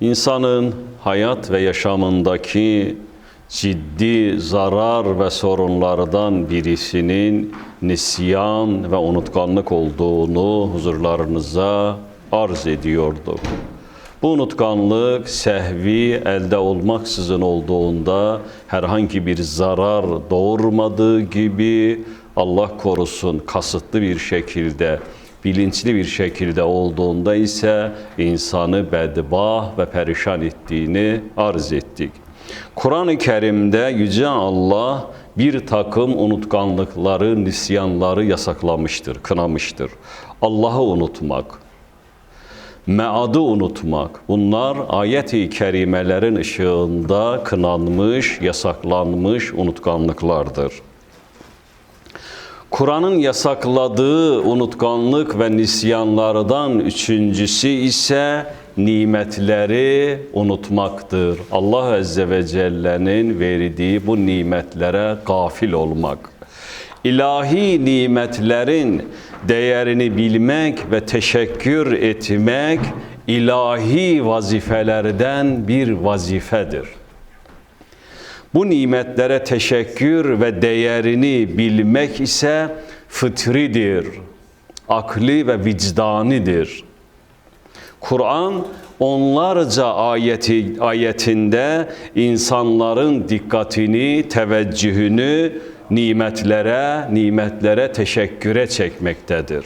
İnsanın hayat ve yaşamındaki ciddi zarar ve sorunlardan birisinin nisyan ve unutkanlık olduğunu huzurlarınıza arz ediyorduk. Bu unutkanlık sehvi elde olmaksızın olduğunda herhangi bir zarar doğurmadığı gibi Allah korusun kasıtlı bir şekilde bilinçli bir şekilde olduğunda ise insanı bedbah ve perişan ettiğini arz ettik. Kur'an-ı Kerim'de Yüce Allah bir takım unutkanlıkları, nisyanları yasaklamıştır, kınamıştır. Allah'ı unutmak, meadı unutmak, bunlar ayet-i kerimelerin ışığında kınanmış, yasaklanmış unutkanlıklardır. Kur'an'ın yasakladığı unutkanlık ve nisyanlardan üçüncüsü ise nimetleri unutmaktır. Allah Azze ve Celle'nin verdiği bu nimetlere gafil olmak. İlahi nimetlerin değerini bilmek ve teşekkür etmek ilahi vazifelerden bir vazifedir. Bu nimetlere teşekkür ve değerini bilmek ise fıtridir, akli ve vicdanidir. Kur'an onlarca ayeti, ayetinde insanların dikkatini, teveccühünü nimetlere, nimetlere teşekküre çekmektedir.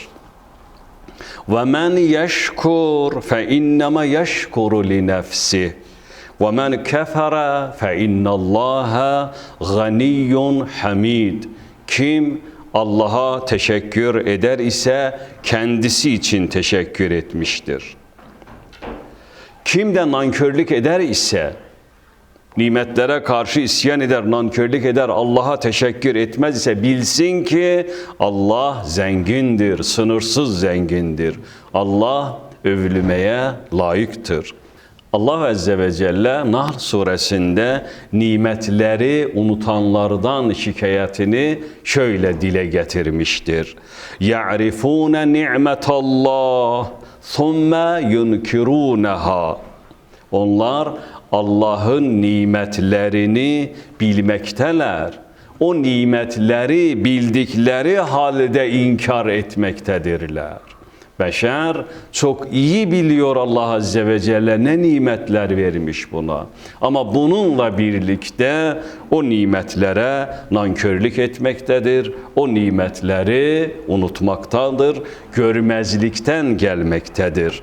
Ve men yeşkur fe innema yeşkuru li nefsi. Men kefere fe innallaha ganiyyun hamid. Kim Allah'a teşekkür eder ise kendisi için teşekkür etmiştir. Kim de nankörlük eder ise nimetlere karşı isyan eder, nankörlük eder, Allah'a teşekkür etmez ise bilsin ki Allah zengindir, sınırsız zengindir. Allah övülmeye layıktır. Allah Azze ve Celle Nahl suresinde nimetleri unutanlardan şikayetini şöyle dile getirmiştir. يَعْرِفُونَ نِعْمَةَ اللّٰهِ ثُمَّ يُنْكِرُونَهَا Onlar Allah'ın nimetlerini bilmekteler. O nimetleri bildikleri halde inkar etmektedirler. Beşer çok iyi biliyor Allah Azze ve Celle ne nimetler vermiş buna. Ama bununla birlikte o nimetlere nankörlük etmektedir. O nimetleri unutmaktadır. Görmezlikten gelmektedir.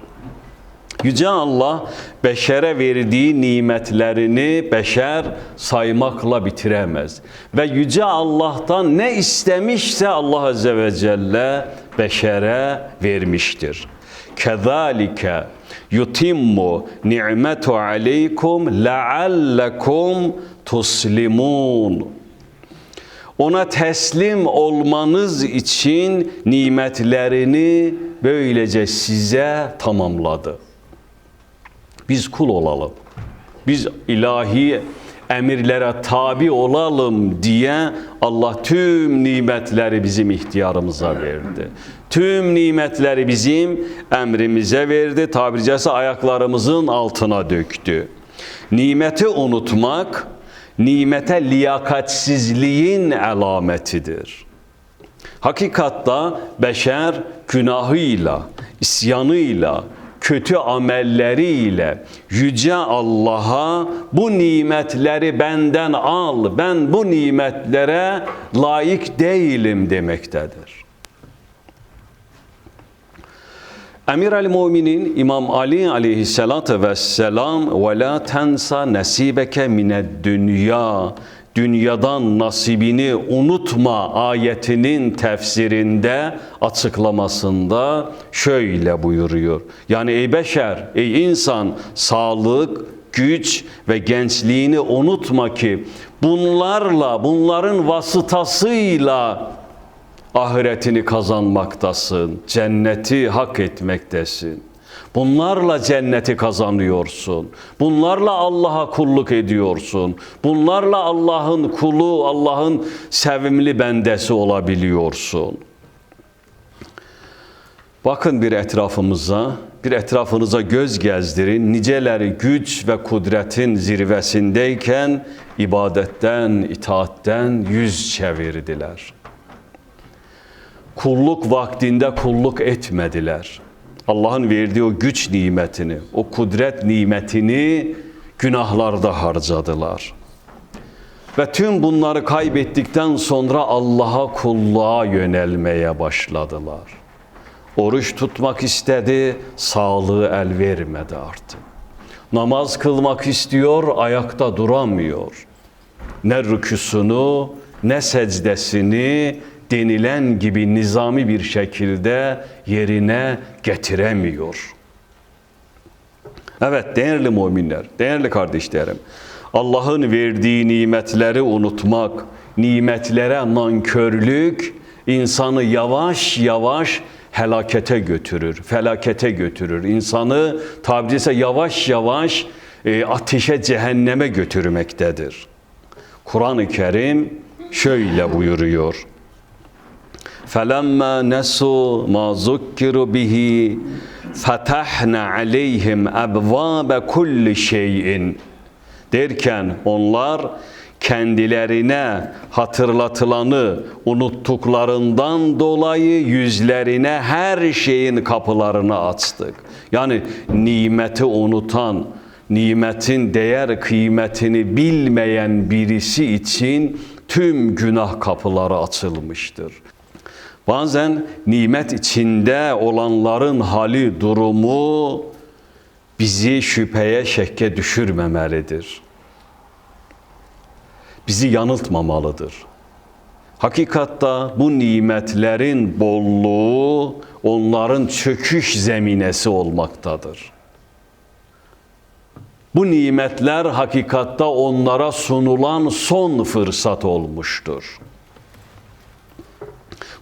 Yüce Allah beşere verdiği nimetlerini beşer saymakla bitiremez. Ve Yüce Allah'tan ne istemişse Allah Azze ve Celle beşere vermiştir. Kezalike yutimmu ni'metu aleykum leallekum tuslimun. Ona teslim olmanız için nimetlerini böylece size tamamladı. Biz kul olalım. Biz ilahi emirlere tabi olalım diye Allah tüm nimetleri bizim ihtiyarımıza verdi. Tüm nimetleri bizim emrimize verdi. Tabiri caizse ayaklarımızın altına döktü. Nimeti unutmak, nimete liyakatsizliğin alametidir. Hakikatta beşer günahıyla, isyanıyla, kötü amelleriyle yüce Allah'a bu nimetleri benden al, ben bu nimetlere layık değilim demektedir. Emir el Müminin İmam Ali aleyhissalatü vesselam ve la tensa nasibeke mined dünya dünyadan nasibini unutma ayetinin tefsirinde açıklamasında şöyle buyuruyor. Yani ey beşer, ey insan sağlık, güç ve gençliğini unutma ki bunlarla, bunların vasıtasıyla ahiretini kazanmaktasın. Cenneti hak etmektesin. Bunlarla cenneti kazanıyorsun. Bunlarla Allah'a kulluk ediyorsun. Bunlarla Allah'ın kulu, Allah'ın sevimli bendesi olabiliyorsun. Bakın bir etrafımıza, bir etrafınıza göz gezdirin. Niceleri güç ve kudretin zirvesindeyken ibadetten, itaatten yüz çevirdiler. Kulluk vaktinde kulluk etmediler. Allah'ın verdiği o güç nimetini, o kudret nimetini günahlarda harcadılar. Ve tüm bunları kaybettikten sonra Allah'a kulluğa yönelmeye başladılar. Oruç tutmak istedi, sağlığı el vermedi artık. Namaz kılmak istiyor, ayakta duramıyor. Ne rüküsünü, ne secdesini denilen gibi nizami bir şekilde yerine getiremiyor. Evet değerli müminler, değerli kardeşlerim. Allah'ın verdiği nimetleri unutmak, nimetlere nankörlük insanı yavaş yavaş helakete götürür, felakete götürür. İnsanı tabiri ise yavaş yavaş e, ateşe, cehenneme götürmektedir. Kur'an-ı Kerim şöyle buyuruyor. فَلَمَّا نَسُوا مَا ذُكِّرُوا بِهِ فَتَحْنَا عَلَيْهِمْ أَبْوَابَ كُلِّ شَيْءٍ Derken onlar kendilerine hatırlatılanı unuttuklarından dolayı yüzlerine her şeyin kapılarını açtık. Yani nimeti unutan, nimetin değer kıymetini bilmeyen birisi için tüm günah kapıları açılmıştır. Bazen nimet içinde olanların hali, durumu bizi şüpheye, şekke düşürmemelidir. Bizi yanıltmamalıdır. Hakikatta bu nimetlerin bolluğu onların çöküş zeminesi olmaktadır. Bu nimetler hakikatta onlara sunulan son fırsat olmuştur.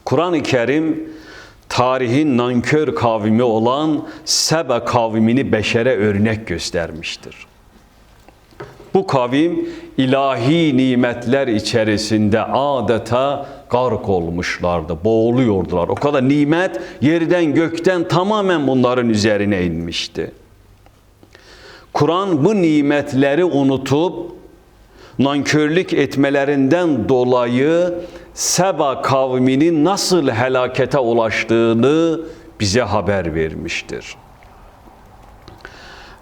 Kur'an-ı Kerim tarihin nankör kavmi olan Sebe kavmini beşere örnek göstermiştir. Bu kavim ilahi nimetler içerisinde adeta gark olmuşlardı, boğuluyordular. O kadar nimet yerden gökten tamamen bunların üzerine inmişti. Kur'an bu nimetleri unutup nankörlük etmelerinden dolayı Seba kavminin nasıl helakete ulaştığını bize haber vermiştir.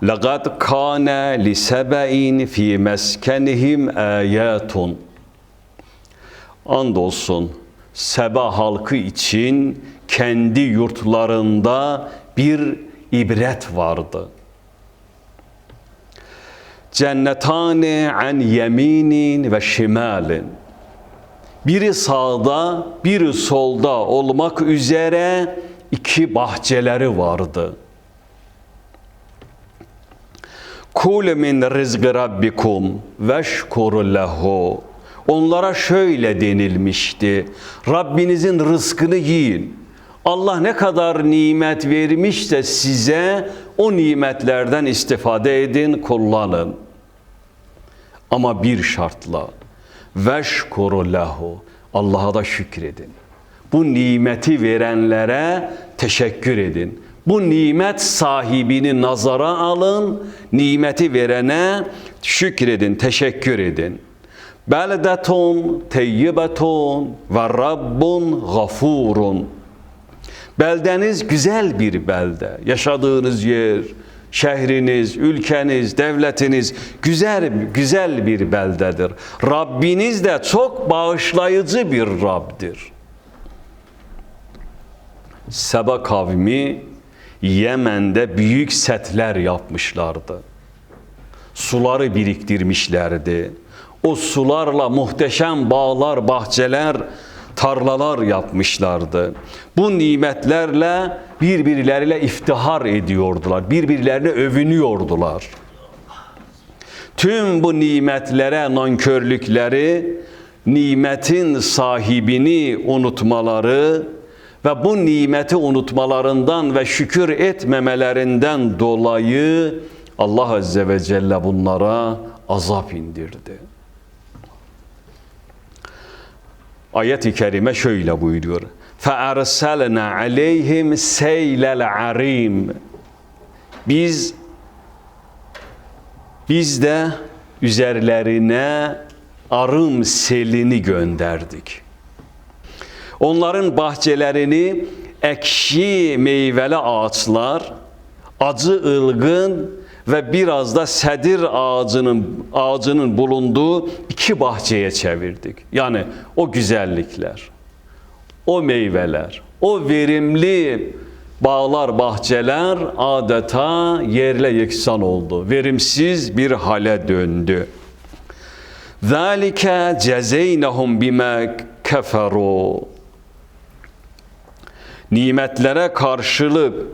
لَقَدْ كَانَ لِسَبَئٍ ف۪ي مَسْكَنِهِمْ آيَاتٌ Andolsun Seba halkı için kendi yurtlarında bir ibret vardı. Cennetane an yeminin ve şimalin. biri sağda, biri solda olmak üzere iki bahçeleri vardı. Kul min rizqi rabbikum veşkuru lehu. Onlara şöyle denilmişti. Rabbinizin rızkını yiyin. Allah ne kadar nimet vermişse size o nimetlerden istifade edin, kullanın. Ama bir şartla veşkuru lehu. Allah'a da şükredin. Bu nimeti verenlere teşekkür edin. Bu nimet sahibini nazara alın, nimeti verene şükredin, teşekkür edin. Beldetun teyyibetun ve rabbun gafurun. Beldeniz güzel bir belde. Yaşadığınız yer, şehriniz, ülkeniz, devletiniz güzel güzel bir beldedir. Rabbiniz de çok bağışlayıcı bir Rab'dir. Seba kavmi Yemen'de büyük setler yapmışlardı. Suları biriktirmişlerdi. O sularla muhteşem bağlar, bahçeler, tarlalar yapmışlardı. Bu nimetlerle birbirleriyle iftihar ediyordular. Birbirlerine övünüyordular. Tüm bu nimetlere nankörlükleri, nimetin sahibini unutmaları ve bu nimeti unutmalarından ve şükür etmemelerinden dolayı Allah Azze ve Celle bunlara azap indirdi. Ayet-i kerime şöyle buyuruyor. فَاَرْسَلْنَا عَلَيْهِمْ سَيْلَ الْعَرِيمِ Biz biz de üzerlerine arım selini gönderdik. Onların bahçelerini ekşi meyveli ağaçlar, acı ılgın ve biraz da sedir ağacının ağacının bulunduğu iki bahçeye çevirdik. Yani o güzellikler, o meyveler, o verimli bağlar, bahçeler adeta yerle yeksan oldu. Verimsiz bir hale döndü. ذَٰلِكَ جَزَيْنَهُمْ بِمَا كَفَرُوا Nimetlere karşılık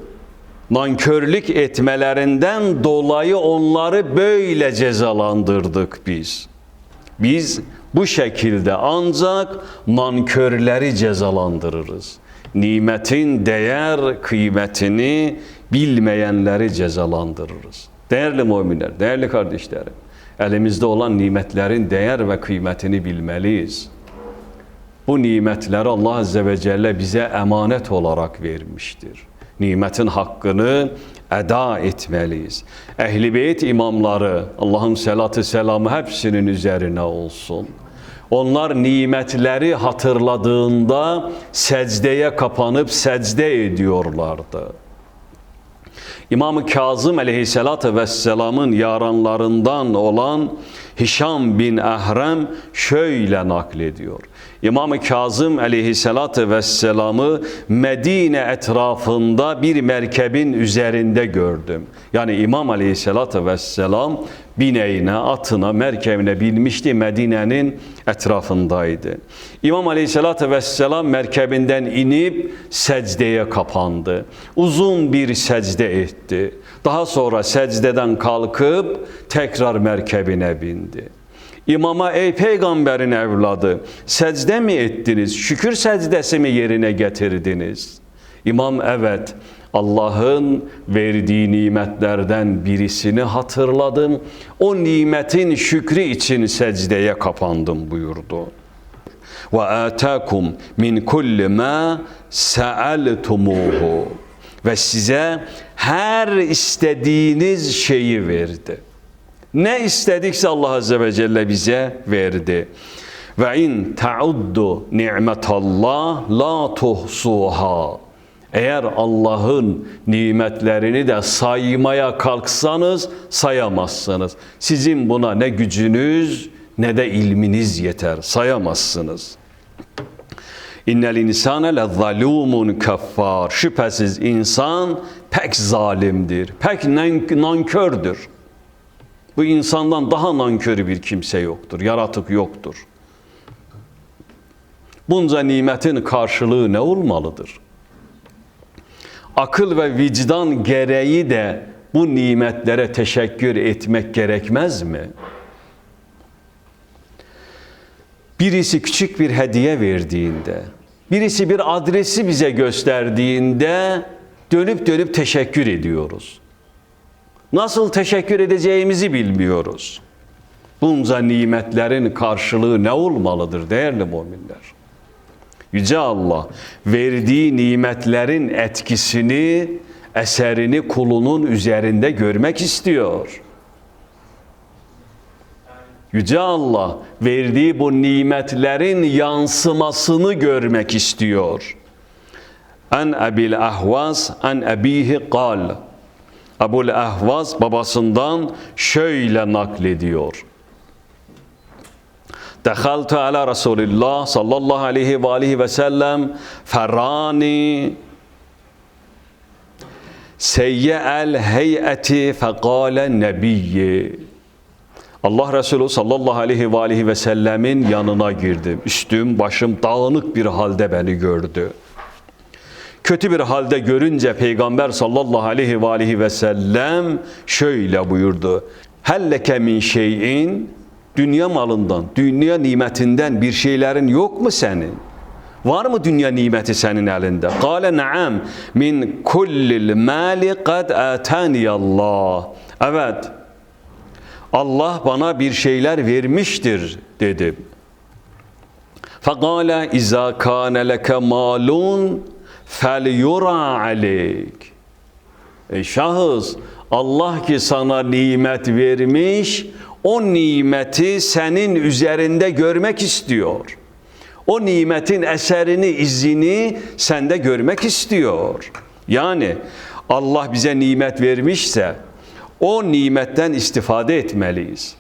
nankörlük etmelerinden dolayı onları böyle cezalandırdık biz. Biz bu şekilde ancak nankörleri cezalandırırız. Nimetin değer kıymetini bilmeyenleri cezalandırırız. Değerli müminler, değerli kardeşlerim, elimizde olan nimetlerin değer ve kıymetini bilmeliyiz. Bu nimetleri Allah Azze ve Celle bize emanet olarak vermiştir. Nimetin hakkını eda etmeliyiz. Ehli beyt imamları, Allah'ın selatı selamı hepsinin üzerine olsun. Onlar nimetleri hatırladığında secdeye kapanıp secde ediyorlardı. İmam-ı Kazım aleyhissalatü vesselamın yaranlarından olan Hişam bin Ehrem şöyle naklediyor. İmam-ı Kazım aleyhissalatü vesselamı Medine etrafında bir merkebin üzerinde gördüm. Yani İmam aleyhissalatü vesselam bineğine, atına, merkebine binmişti Medine'nin etrafındaydı. İmam aleyhissalatü vesselam merkebinden inip secdeye kapandı. Uzun bir secde etti. Daha sonra secdeden kalkıp tekrar merkebine bindi. İmama ey peygamberin evladı secde mi ettiniz? Şükür secdesi mi yerine getirdiniz? İmam evet Allah'ın verdiği nimetlerden birisini hatırladım. O nimetin şükrü için secdeye kapandım buyurdu. Ve atakum min kulli ma sa'altumuhu ve size her istediğiniz şeyi verdi. Ne istedikse Allah Azze ve Celle bize verdi. Ve in ta'uddu ni'metallah la tuhsuha. Eğer Allah'ın nimetlerini de saymaya kalksanız sayamazsınız. Sizin buna ne gücünüz ne de ilminiz yeter. Sayamazsınız. İnnel insane le zalumun kaffar. Şüphesiz insan pek zalimdir, pek nankördür. Bu insandan daha nankörü bir kimse yoktur, yaratık yoktur. Bunca nimetin karşılığı ne olmalıdır? Akıl ve vicdan gereği de bu nimetlere teşekkür etmek gerekmez mi? Birisi küçük bir hediye verdiğinde, birisi bir adresi bize gösterdiğinde dönüp dönüp teşekkür ediyoruz. Nasıl teşekkür edeceğimizi bilmiyoruz. Bunca nimetlerin karşılığı ne olmalıdır değerli müminler? Yüce Allah verdiği nimetlerin etkisini, eserini kulunun üzerinde görmek istiyor. Yüce Allah verdiği bu nimetlerin yansımasını görmek istiyor. an Ebil Ahvaz an abihi kal. Ebul Ahvaz babasından şöyle naklediyor. Dehaltu ala Resulillah sallallahu aleyhi ve aleyhi ve sellem ferrani seyye'el heyeti fekale nebiyyi Allah Resulü sallallahu aleyhi ve aleyhi ve sellemin yanına girdim. Üstüm, başım dağınık bir halde beni gördü. Kötü bir halde görünce Peygamber sallallahu aleyhi ve aleyhi ve sellem şöyle buyurdu. Helleke min şeyin dünya malından, dünya nimetinden bir şeylerin yok mu senin? Var mı dünya nimeti senin elinde? Kale naam min kullil mali kad Allah. Evet. Allah bana bir şeyler vermiştir dedim. Fekale izâ kâne leke malun fel yura aleyk. Ey şahıs Allah ki sana nimet vermiş o nimeti senin üzerinde görmek istiyor. O nimetin eserini, izini sende görmek istiyor. Yani Allah bize nimet vermişse o nimetten istifade etmeliyiz.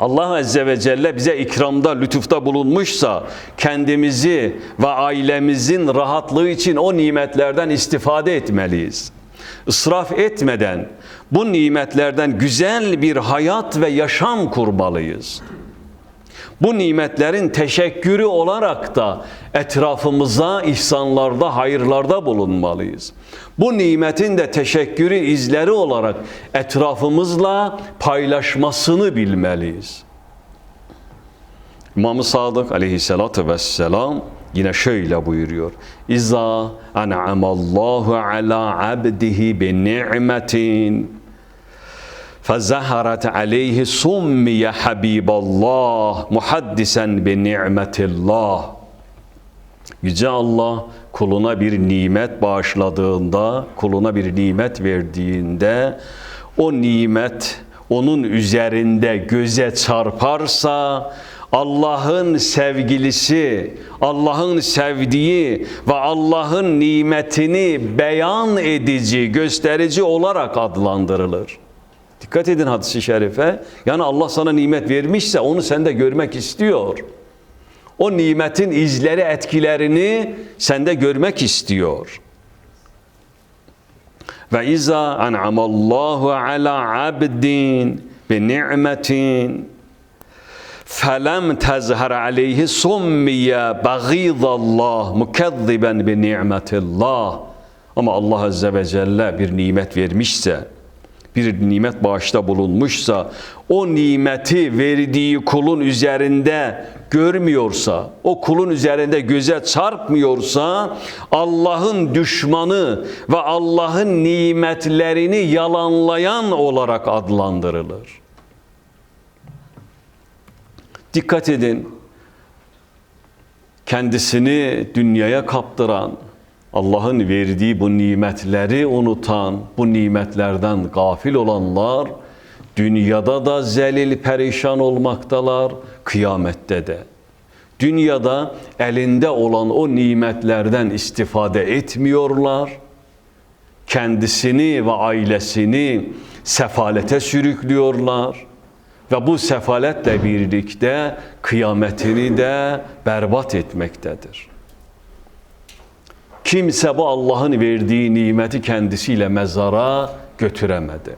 Allah Azze ve Celle bize ikramda, lütufta bulunmuşsa kendimizi ve ailemizin rahatlığı için o nimetlerden istifade etmeliyiz. Israf etmeden bu nimetlerden güzel bir hayat ve yaşam kurmalıyız. Bu nimetlerin teşekkürü olarak da etrafımıza ihsanlarda, hayırlarda bulunmalıyız. Bu nimetin de teşekkürü izleri olarak etrafımızla paylaşmasını bilmeliyiz. İmam-ı Sadık aleyhissalatu vesselam yine şöyle buyuruyor. İza en'amallahu ala abdihi bi ni'metin فزهرت عليه سمي حبيب الله محدثا بنعمة الله Yüce Allah kuluna bir nimet bağışladığında, kuluna bir nimet verdiğinde o nimet onun üzerinde göze çarparsa Allah'ın sevgilisi, Allah'ın sevdiği ve Allah'ın nimetini beyan edici, gösterici olarak adlandırılır. Dikkat edin hadisi şerife. Yani Allah sana nimet vermişse onu sende görmek istiyor. O nimetin izleri, etkilerini sende görmek istiyor. Ve iza an'amallahu ala abdin bi ni'metin felem tezher aleyhi summiye bagidallah mukezziben bi ni'metillah. Ama Allah Azze ve Celle bir nimet vermişse, bir nimet bağışta bulunmuşsa, o nimeti verdiği kulun üzerinde görmüyorsa, o kulun üzerinde göze çarpmıyorsa, Allah'ın düşmanı ve Allah'ın nimetlerini yalanlayan olarak adlandırılır. Dikkat edin, kendisini dünyaya kaptıran, Allah'ın verdiği bu nimetleri unutan, bu nimetlerden gafil olanlar dünyada da zelil perişan olmaktalar, kıyamette de. Dünyada elinde olan o nimetlerden istifade etmiyorlar. Kendisini ve ailesini sefalete sürüklüyorlar ve bu sefaletle birlikte kıyametini de berbat etmektedir. Kimse bu Allah'ın verdiği nimeti kendisiyle mezara götüremedi.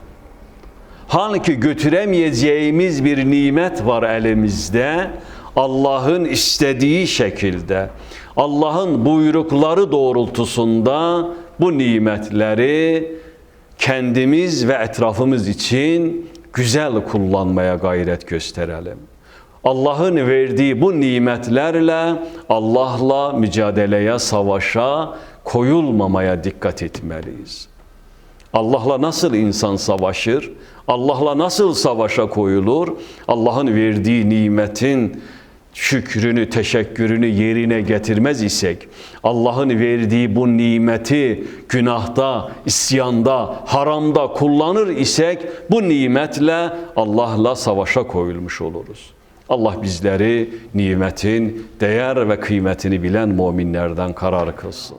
Halbuki götüremeyeceğimiz bir nimet var elimizde. Allah'ın istediği şekilde, Allah'ın buyrukları doğrultusunda bu nimetleri kendimiz ve etrafımız için güzel kullanmaya gayret gösterelim. Allah'ın verdiği bu nimetlerle Allah'la mücadeleye, savaşa koyulmamaya dikkat etmeliyiz. Allah'la nasıl insan savaşır? Allah'la nasıl savaşa koyulur? Allah'ın verdiği nimetin şükrünü, teşekkürünü yerine getirmez isek, Allah'ın verdiği bu nimeti günahta, isyanda, haramda kullanır isek, bu nimetle Allah'la savaşa koyulmuş oluruz. Allah bizleri nimetin değer ve kıymetini bilen müminlerden karar kılsın.